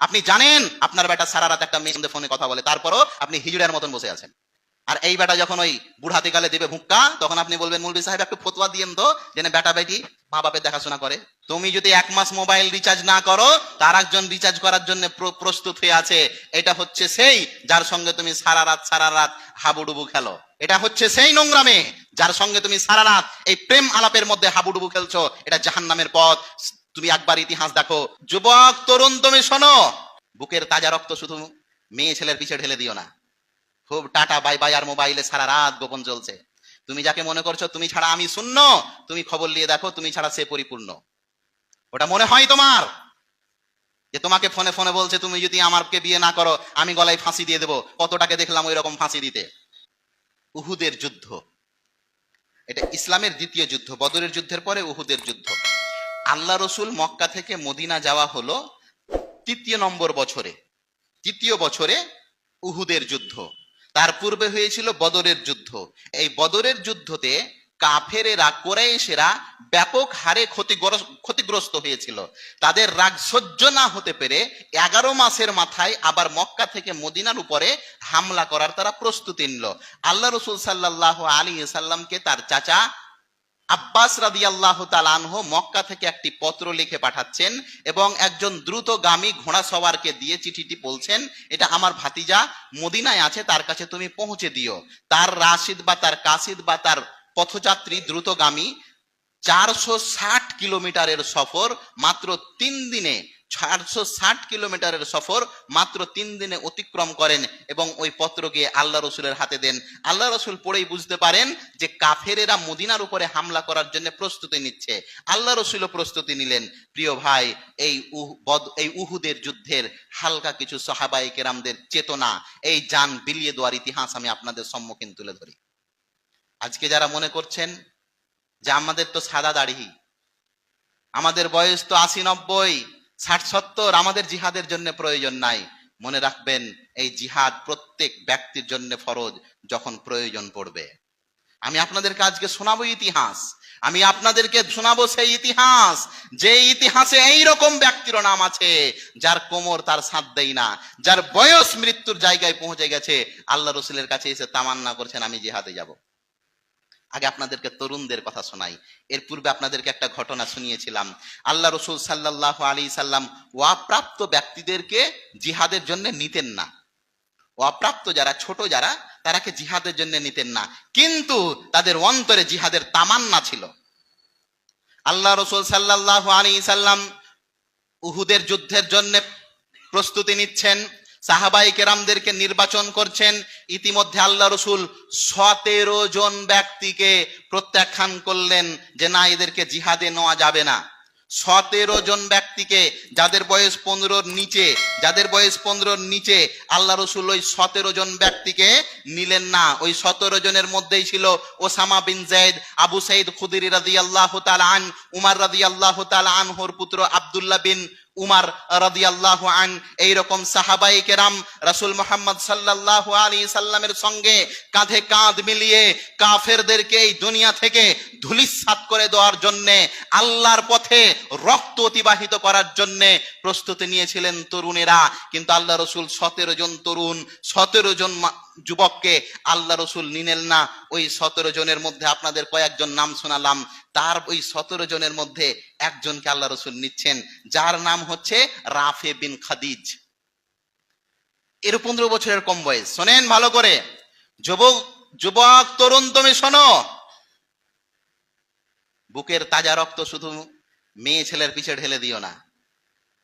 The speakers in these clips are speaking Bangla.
আপনি জানেন, আপনার বেটা সারা রাত একটা মেয়ের ফোনে কথা বলে, তারপরও আপনি হিজড়ের মতন বসে আছেন। আর এই বেটা যখন ওই বুড়াতে গালে দিবে ভুক্কা তখন আপনি বলবেন মুলবি সাহেব, একটু ফতোয়া দিয়েন তো, যেন বেটা বেটি মা বাপের দেখাশোনা করে। তুমি যদি এক মাস মোবাইল রিচার্জ না করো, তার একজন রিচার্জ করার জন্য প্রস্তুত হয়ে আছে। এটা হচ্ছে সেই যার সঙ্গে তুমি সারা রাত সারা রাত হাবুডুবু খেলো। এটা হচ্ছে সেই নোংরামে যার সঙ্গে তুমি সারা রাত এই প্রেম আলাপের মধ্যে হাবুডুবু খেলছো। এটা জাহান্নামের পথ। তুমি একবার ইতিহাস দেখো। যুবক, তরুণ, তুমি শোনো। বুকের তাজা রক্ত শুধু মেয়ে ছেলের পিছে ঢেলে দিও না। খুব টাটা, বাই বাই, আর মোবাইলে সারা রাত গোপন চলছে। তুমি যাকে মনে করছ, তুমি ছাড়া আমি শূন্য। তুমি খবর নিয়ে দেখো, তুমি ছাড়া সে পরিপূর্ণ। ওটা মনে হয় তোমার? যে তোমাকে ফোনে ফোনে বলছে, তুমি যদি আমাকে বিয়ে না করো, আমি গলায় ফাঁসি দিয়ে দেবো। কতটাকে দেখলাম ওই রকম ফাঁসি দিতে? উহুদের যুদ্ধ। এটা ইসলামের দ্বিতীয় যুদ্ধ, বদরের যুদ্ধের পরে উহুদের যুদ্ধ। আল্লাহ রসুল মক্কা থেকে মদিনা যাওয়া হলো তৃতীয় নম্বর বছরে, তৃতীয় বছরে উহুদের যুদ্ধ। তার পূর্বে হয়েছিল বদরের যুদ্ধ। এই বদরের যুদ্ধতে কাফেরেরা, কোরাইশেরা ব্যাপক হারে ক্ষতিগ্রস্ত হয়েছিল। তাদের রাগ সহ্য না হতে পেরে এগারো মাসের মাথায় আবার মক্কা থেকে মদিনার উপরে হামলা করার তারা প্রস্তুতি নিল। আল্লাহ রসুল সাল্লাহ আলী সাল্লামকে তার চাচা আব্বাস রাদি আল্লাহ তালানহ মক্কা থেকে একটি পত্র লিখে পাঠাচ্ছেন এবং একজন দ্রুতগামী ঘোড়া সবারকে দিয়ে চিঠিটি বলছেন, এটা আমার ভাতিজা, মদিনায় আছে, তার কাছে তুমি পৌঁছে দিও। তার রাশিদ বা তার কাশিদ বা তার পথযাত্রী দ্রুতগামী চারশো ষাট কিলোমিটারের সফর মাত্র তিন দিনে চারশো ষাট কিলোমিটারের সফর মাত্র তিন দিনে অতিক্রম করেন এবং ওই পত্র গিয়ে আল্লাহ রসুলের হাতে দেন। আল্লাহ রসুল পড়েই বুঝতে পারেন যে কাফেরেরা মদিনার উপরে হামলা করার জন্য প্রস্তুতি নিচ্ছে। আল্লাহ রসুলও প্রস্তুতি নিলেন। প্রিয় ভাই, এই উহ- এই উহুদের যুদ্ধের হালকা কিছু সাহাবাই কেরামদের চেতনা, এই যান বিলিয়ে দেওয়ার ইতিহাস আমি আপনাদের সম্মুখীন তুলে ধরি। আজকে যারা মনে করছেন যে আমাদের তো সাদা দাড়ি, আমাদের বয়স তো আশি নব্বই ষাট সত্তর আমাদের জিহাদের জন্য প্রয়োজন নাই। মনে রাখবেন, এই জিহাদ প্রত্যেক ব্যক্তির জন্য ফরজ যখন প্রয়োজন পড়বে। আমি আপনাদেরকে আজকে শোনাবো ইতিহাস। আমি আপনাদেরকে শোনাবো সেই ইতিহাস। যে ইতিহাসে এই রকম ব্যক্তির নাম আছে, যার কোমর তার সাথ দেয় না, যার বয়স মৃত্যুর জায়গায় পৌঁছে গেছে। আল্লাহ রসুলের কাছে এসে তামান্না করছেন, আমি জিহাদে যাব। আগে আপনাদেরকে তরুণদের কথা শোনাই। এর পূর্বে আপনাদেরকে একটা ঘটনা শুনিয়েছিলাম। আল্লাহ রসুল সাল্লাহ আলী সাল্লাম ওয়াপ্রাপ্ত ব্যক্তিদেরকে জিহাদের জন্য নিতেন না। অপ্রাপ্ত যারা, ছোট যারা, তারাকে জিহাদের জন্য নিতেন না। কিন্তু তাদের অন্তরে জিহাদের তামান্না ছিল। আল্লাহ রসুল সাল্লাহ আলী সাল্লাম উহুদের যুদ্ধের জন্য প্রস্তুতি নিচ্ছেন। সাহাবাই কেরামদেরকে নির্বাচন করছেন। ইতিমধ্যে আল্লাহ রসুল সতেরো জন ব্যক্তিকে প্রত্যাখ্যান করলেন যে, না, এদেরকে জিহাদে নেওয়া যাবে না। সতেরো জন ব্যক্তিকে যাদের বয়স পনেরোর নিচে, যাদের বয়স পনেরোর নিচে আল্লাহ রসুল ওই সতেরো জন ব্যক্তিকে নিলেন না। ওই সতেরো জনের মধ্যেই ছিল Osama bin Zaid Abu Saeed খুদির রাদি আল্লাহ তাল আন, উমার রাদি আল্লাহ তাল আনহর পুত্র আবদুল্লাহ বিন উমার রাদি আল্লাহ আন, এইরকম সাহাবাই কেরাম রাসুল মোহাম্মদ সাল্লাহ আলী সাল্লামের সঙ্গে কাঁধে কাঁধ মিলিয়ে কাফেরদেরকে এই দুনিয়া থেকে ধুলিসাৎ করে দেওয়ার জন্যে, আল্লাহর পথে রক্ত অতিবাহিত করার জন্যে প্রস্তুতি নিয়েছিলেন তরুণেরা। কিন্তু আল্লাহ রসুল সতেরো জন তরুণ, সতেরো জন যুবককে আল্লাহ রসুল নিনেন না। ওই সতেরো জনের মধ্যে আপনাদের কয়েকজন নাম শোনালাম। তার ওই সতেরো জনের মধ্যে একজনকে আল্লাহ রসুল নিচ্ছেন। যার নাম হচ্ছে রাফে বিন খাদিজ। এর পনেরো বছরের কম বয়স। শোনেন ভালো করে। যুবক যুবক, তরুণ, তুমি শোনো। বুকের তাজা রক্ত শুধু মেয়ে ছেলের পিছে ঢেলে দিও না।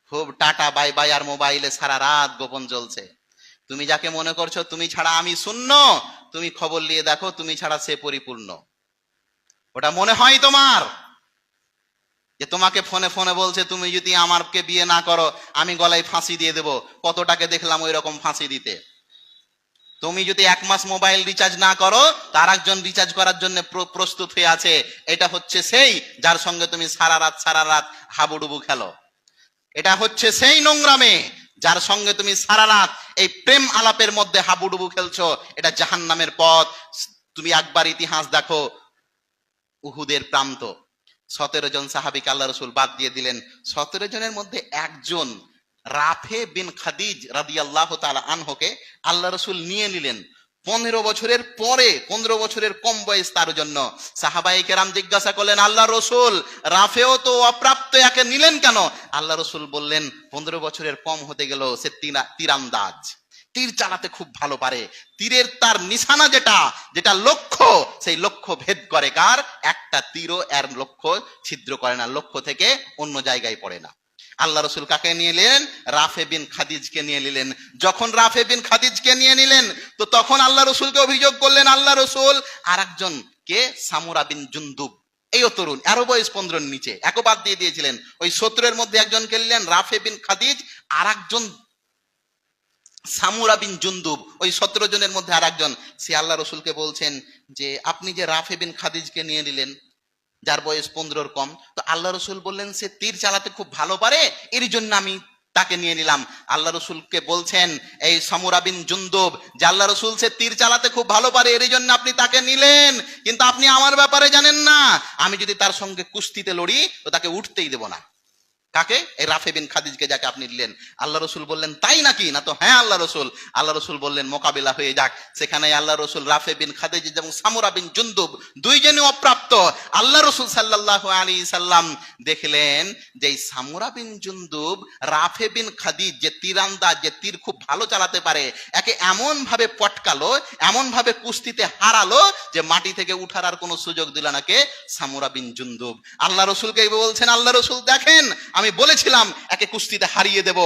খুব টাটা, বাই বাই, আর মোবাইলে সারা রাত গোপন চলছে তুমি যাকে মনে করছ, তুমি ছাড়া আমি শূন্য। তুমি খবর নিয়ে দেখো, তুমি ছাড়া সে পরিপূর্ণ। ওটা মনে হয় তোমার? যে তোমাকে ফোনে ফোনে বলছে, তুমি যদি আমারকে বিয়ে না করো, আমি গলায় ফাঁসি দিয়ে দেবো। কতটাকে দেখলাম ওই রকম ফাঁসি দিতে? তুমি যদি এক মাস মোবাইল রিচার্জ না করো, তার একজন রিচার্জ করার জন্য প্র- প্রস্তুত হয়ে আছে। এটা হচ্ছে সেই যার সঙ্গে তুমি সারা রাত সারা রাত হাবুডুবু খেলো। এটা হচ্ছে সেই নোংরামে। যার সঙ্গে তুমি সারা রাত এই প্রেম আলাপের মধ্যে হাবুডুবু খেলছো, এটা জাহান নামের পথ। তুমি একবার ইতিহাস দেখো, উহুদের প্রান্ত। সতেরো জন সাহাবিক আল্লাহ রসুল বাদ দিয়ে দিলেন। সতেরো জনের মধ্যে একজন রাফে বিন খাদিজ রাদিয়াল্লাহু তাআলা আনহকে আল্লাহ রসুল নিয়ে নিলেন। পনেরো বছরের পরে, পনেরো বছরের কম বয়স তার জন্য। সাহাবাই কেরাম জিজ্ঞাসা করলেন, আল্লাহ রসুল, রাফেও তো অপ্রাপ্ত একে নিলেন কেন? আল্লাহ রসুল বললেন, পনেরো বছরের কম হতে গেল সে তীরা- তীরান্দাজ। তীর চালাতে খুব ভালো পারে। তীরের তার নিশানা যেটা যেটা লক্ষ্য, সেই লক্ষ্য ভেদ করে কার? একটা তীরও এর লক্ষ্য ছিদ্র করে না, লক্ষ্য থেকে অন্য জায়গায় পড়ে না। আল্লাহ রসুল কাকে নিয়ে নিলেন রাফে বিন খাদিজকে নিয়ে নিলেন। যখন রাফে বিন খাদিজকে নিয়ে নিলেন, তো তখন আল্লাহ রসুলকে অভিযোগ করলেন, আল্লাহ রসুল আর একজন কে সামুরা বিন জুন্দুব। এই তরুণ, আরও বয়স পনেরোর নিচে, একবাদ দিয়ে দিয়েছিলেন। ওই সত্তরের মধ্যে একজনকে নিলেন, রাফে বিন খাদিজ আর একজন সামুরা বিন জুন্দুব। ওই সতেরো জনের মধ্যে আর একজন সে আল্লাহ রসুলকে বলছেন যে, আপনি যে রাফে বিন খাদিজকে নিয়ে নিলেন যার বয়স পনেরোর কম। তো আল্লাহ রসুল বললেন, সে তীর চালাতে খুব ভালো পারে এর জন্য আমি তাকে নিয়ে নিলাম। আল্লাহ রসুলকে বলছেন, এই সমুরাবিন জুন্দব, যে আল্লাহ রসুল সে তীর চালাতে খুব ভালো পারে এর জন্য আপনি তাকে নিলেন। কিন্তু আপনি আমার ব্যাপারে জানেন না। আমি যদি তার সঙ্গে কুস্তিতে লড়ি, তো তাকে উঠতেই দেব না। কাকে? এই রাফে বিন খাদিজকে যাকে আপনি নিলেন আল্লাহ রসুল বললেন, তাই নাকি? না তো হ্যাঁ আল্লাহ রসুল। আল্লাহ রসুল বললেন, মোকাবিলা হয়ে যাক। সেখানে আল্লাহ রসুল রাফে বিন খাদিজ এবং সামুরা বিন জুন্দুব দুইজনই অপ্রাপ্ত। আল্লাহ রসুল সাল্লাহ আলী সাল্লাম দেখলেন যে সামুরা বিন জুন্দুব, রাফে বিন খাদিজ যে তীরান্দাজ, যে তীর খুব ভালো চালাতে পারে, একে এমন ভাবে পটকালো এমন ভাবে কুস্তিতে হারালো যে মাটি থেকে উঠার আর কোনো সুযোগ দিল না কে? সামুরা বিন জুন্দুব। আল্লাহ রসুলকে বলছেন, আল্লাহ রসুল দেখেন আমি বলেছিলাম, একে কুস্তিতে হারিয়ে দেব।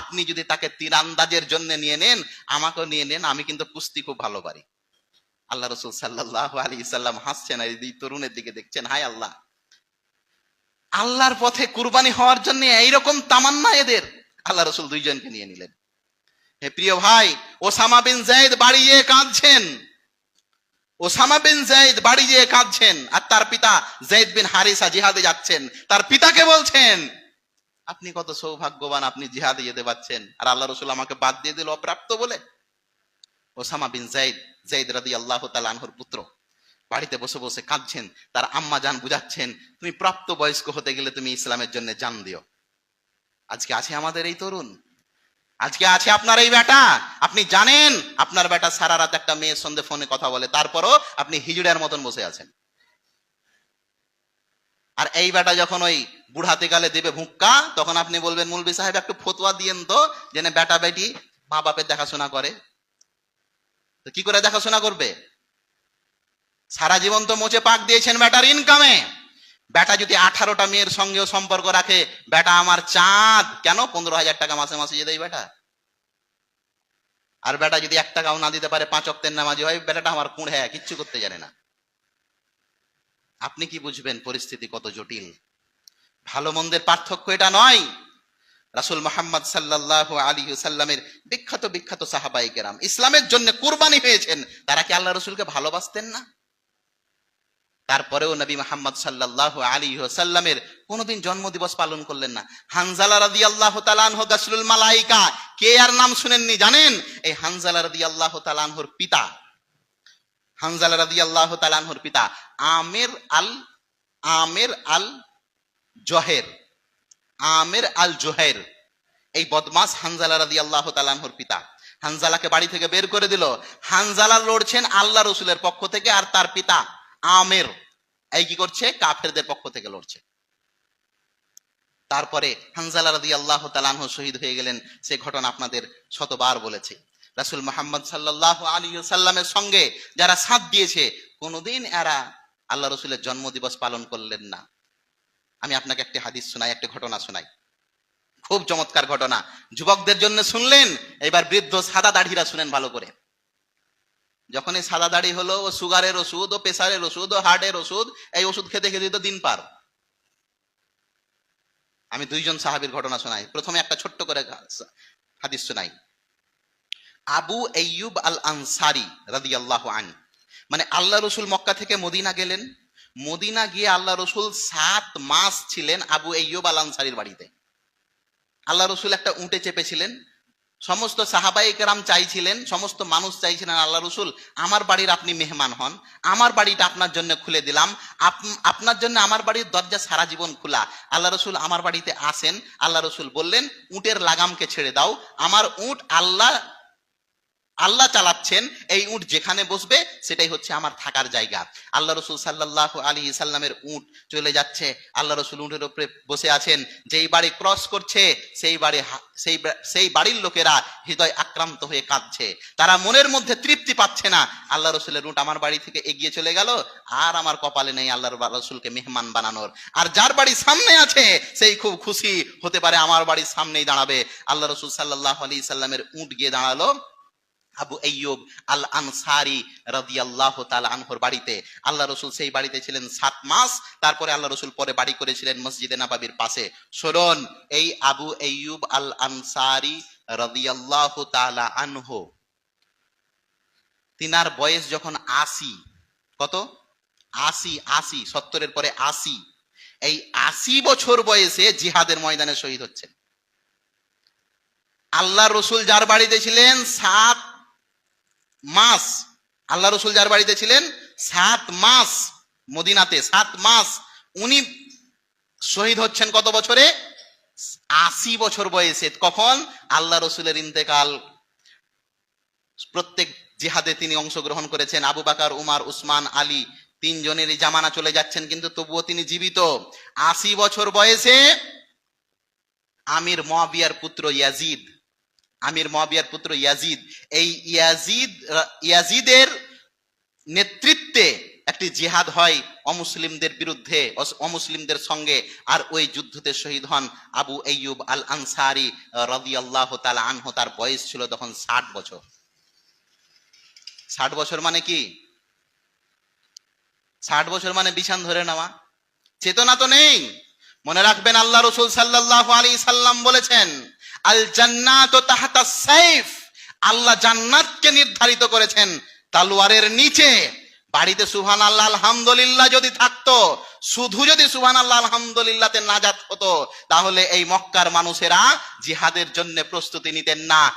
আপনি যদি তাকে তীরান্দাজের জন্য নিয়ে নেন, আমাকেও নিয়ে নেন, আমি কিন্তু কুস্তি খুব ভালো পারি আল্লাহ রসুল সাল্লাহ আলী সাল্লাম হাসছেন, আর এই তরুণের দিকে দেখছেন, হায় আল্লাহ। আল্লাহর পথে কুরবানি হওয়ার জন্য এইরকম তামান্না এদের। আল্লাহ রসুল দুইজনকে নিয়ে নিলেন। হে প্রিয় ভাই, ওসামা বিন জাইদ বাড়ি গিয়ে কাঁদছেন। ওসামা বিন জাইদ বাড়ি গিয়ে কাঁদছেন, আর তার পিতা জাইদ বিন হারিসা জিহাদে যাচ্ছেন। তার পিতাকে বলছেন আপনি কত সৌভাগ্যবান আপনি জিহাদে যেতে পারছেন। আর আল্লাহ রসুল আমাকে বাদ দিয়ে দিল, অপ্রাপ্ত বলে। ওসামা বিন জাইদ জাইদ রাদি আল্লাহ তালানহর পুত্র, বাড়িতে বসে বসে কাঁদছেন, তার আম্মা জান বুঝাচ্ছেন, তুমি প্রাপ্ত বয়স্ক হতে গেলে তুমি ইসলামের জন্য জান দিও। আজকে আছে আমাদের এই তরুণ। আজকে আছে আপনার এই বেটা। আপনি জানেন, আপনার বেটা সারা রাত একটা মেয়ের সঙ্গে ফোনে কথা বলে, তারপরও আপনি হিজুড়ের মতন বসে আছেন। আর এই বেটা যখন ওই বুড়াতে গালে দেবে ভুক্কা, তখন আপনি বলবেন মুলবি সাহেব, একটু ফতোয়া দিয়েন তো, যেন বেটা বেটি মা বাপের দেখাশোনা করে। তো কি করে দেখাশোনা করবে? সারা জীবন তো মোচে পাক দিয়েছেন বেটার ইনকামে বেটা যদি আঠারোটা মেয়ের সঙ্গেও সম্পর্ক রাখে, বেটা আমার চাঁদ। কেন? পনেরো হাজার টাকা মাসে মাসে যে দেয় বেটা। আর বেটা যদি এক টাকাও না দিতে পারে, পাঁচ অক্টের নামাজি হয়, বেটাটা আমার কুঁড়ে কিচ্ছু করতে জানে না। আপনি কি বুঝবেন পরিস্থিতি কত জটিল? ভালো মন্দের পার্থক্য এটা নয়। রাসুল মোহাম্মদ সাল্লাহ আলী সাল্লামের বিখ্যাত বিখ্যাত সাহাবাই কেরাম ইসলামের জন্য কুরবানি হয়েছেন। তারা কি আল্লাহ রসুলকে ভালোবাসতেন না? তারপরেও নবী মোহাম্মদ সাল্লাহ আলী সাল্লামের কোনোদিন জন্মদিবস পালন করলেন না। হানজালা রাদি আল্লাহ তালানহ গাসলুল মালাইকা। কে আর নাম শুনেননি জানেন? এই হানজালা রাদি আল্লাহ তালানহর পিতা। হানজালা রাদি আল্লাহ তালানহর পিতা। আমের আল আমের আল জহের, আমের আল জোহের এই বদমাস হানজালা রাদি আল্লাহ তালানহর পিতা। হানজালাকে বাড়ি থেকে বের করে দিল। হানজালা লড়ছেন আল্লাহ রসুলের পক্ষ থেকে আর তার পিতা আমের। এই কি করছে? কাফেরদের পক্ষ থেকে লড়ছে। তারপরে হানজালা রাদি আল্লাহ তালানহ শহীদ হয়ে গেলেন। সে ঘটনা আপনাদের শতবার বলেছে। রাসুল মোহাম্মদ সাল্লাহ আলী সাল্লামের সঙ্গে যারা সাথ দিয়েছে, কোনোদিন এরা আল্লাহ রসুলের জন্মদিবস পালন করলেন না। আমি আপনাকে একটি হাদিস শোনাই, একটি ঘটনা শোনাই। খুব চমৎকার ঘটনা। যুবকদের জন্য শুনলেন, এবার বৃদ্ধ সাদা দাড়িরা শুনেন ভালো করে। যখন এই সাদা দাড়ি হলো, ও সুগারের ওষুধ, ও প্রেসারের ওষুধ, ও হার্টের ওষুধ, এই ওষুধ খেতে খেতে তো দিন পার। আমি দুইজন সাহাবির ঘটনা শোনাই। প্রথমে একটা ছোট্ট করে হাদিস শোনাই। আবু আইয়ুব আল আনসারি রাদি আল্লাহ আন মানে আল্লাহ রসুল মক্কা থেকে মদিনা গেলেন। মদিনা গিয়ে আল্লাহ রসুল সাত মাস ছিলেন আবু আইয়ুব আল আনসারির বাড়িতে। আল্লাহ রসুল একটা উঁটে চেপেছিলেন। সমস্ত সাহাবাই কেরাম চাইছিলেন, সমস্ত মানুষ চাইছিলেন, আল্লাহ রসুল, আমার বাড়ির আপনি মেহমান হন, আমার বাড়িটা আপনার জন্য খুলে দিলাম আপনার জন্য আমার বাড়ির দরজা সারা জীবন খোলা। আল্লাহ রসুল আমার বাড়িতে আসেন, আল্লাহ রসুল বললেন, উটের লাগামকে ছেড়ে দাও, আমার উট আল্লাহ আল্লাহ চালাচ্ছেন এই উট যেখানে বসবে, সেটাই হচ্ছে আমার থাকার জায়গা। আল্লাহ রসুল সাল্লাহ আলী সাল্লামের উট চলে যাচ্ছে। আল্লাহ রসুল উটের উপরে বসে আছেন। যেই বাড়ি ক্রস করছে, সেই বাড়ি সেই সেই বাড়ির লোকেরা হৃদয় আক্রান্ত হয়ে কাঁদছে। তারা মনের মধ্যে তৃপ্তি পাচ্ছে না। আল্লাহ রসুলের উট আমার বাড়ি থেকে এগিয়ে চলে গেল। আর আমার কপালে নেই আল্লাহর বা- রসুলকে মেহমান বানানোর। আর যার বাড়ি সামনে আছে, সেই খুব খুশি হতে পারে, আমার বাড়ির সামনেই দাঁড়াবে। আল্লাহ রসুল সাল্লাহ আলী সাল্লামের উট গিয়ে দাঁড়াল। আবু আইয়ুব আল আনসারি রাদিয়াল্লাহ তাআলা আনহর বাড়িতে। আল্লাহ রসুল সেই বাড়িতে ছিলেন সাত মাস, তারপরে আল্লাহ রসুল পরে বাড়ি করেছিলেন মসজিদে নাবাবির পাশে। শুনুন, এই আবু আইয়ুব আল আনসারি রাদিয়াল্লাহ তাআলা আনহু, তিনার বয়স যখন আশি, কত? আশি আশি, সত্তরের পরে আশি। এই আশি বছর বয়সে জিহাদের ময়দানে শহীদ হচ্ছেন। আল্লাহ রসুল যার বাড়িতে ছিলেন সাত মাস। আল্লাহ রসুল যার বাড়িতে ছিলেন, সাত মাস মদিনাতে, সাত মাস। উনি শহীদ হচ্ছেন কত বছরে? আশি বছর বয়সে। কখন? আল্লাহ রসুলের ইন্তেকাল। প্রত্যেক জিহাদে তিনি অংশগ্রহণ করেছেন। আবু বাকার, উমার, উসমান, আলী তিনজনেরই জামানা চলে যাচ্ছেন, কিন্তু তবুও তিনি জীবিত। আশি বছর বয়সে আমির মহাবিয়ার পুত্র ইয়াজিদ আমির মহাবিয়ার পুত্র ইয়াজিদ। এই ইয়াজিদ, ইয়াজিদের নেতৃত্বে একটি জিহাদ হয় অমুসলিমদের বিরুদ্ধে অমুসলিমদের সঙ্গে। আর ওই যুদ্ধতে শহীদ হন আবু আইয়ুব আল আনসারি রাদিয়াল্লাহু তাআলা আনহু। তার বয়স ছিল তখন ষাট বছর। ষাট বছর মানে কি? ষাট বছর মানে বিছান ধরে নেওয়া। চেতনা তো নেই। মনে রাখবেন আল্লাহ রসুল সাল্লাহ আলী সাল্লাম বলেছেন আল জান্নাত তাহাতা সাইফ। আল্লাহ জান্নাতকে নির্ধারিত করেছেন। তালোয়ারের নিচে বাড়িতে সুহান আল্লাহ আলহামদুলিল্লাহ যদি থাকতো, শুধু যদি সুহান আল্লাহ আলহামদুলিল্লাহতে নাজাত হতো, তাহলে এই মক্কার মানুষেরা জিহাদের জন্য প্রস্তুতি নিতেন না।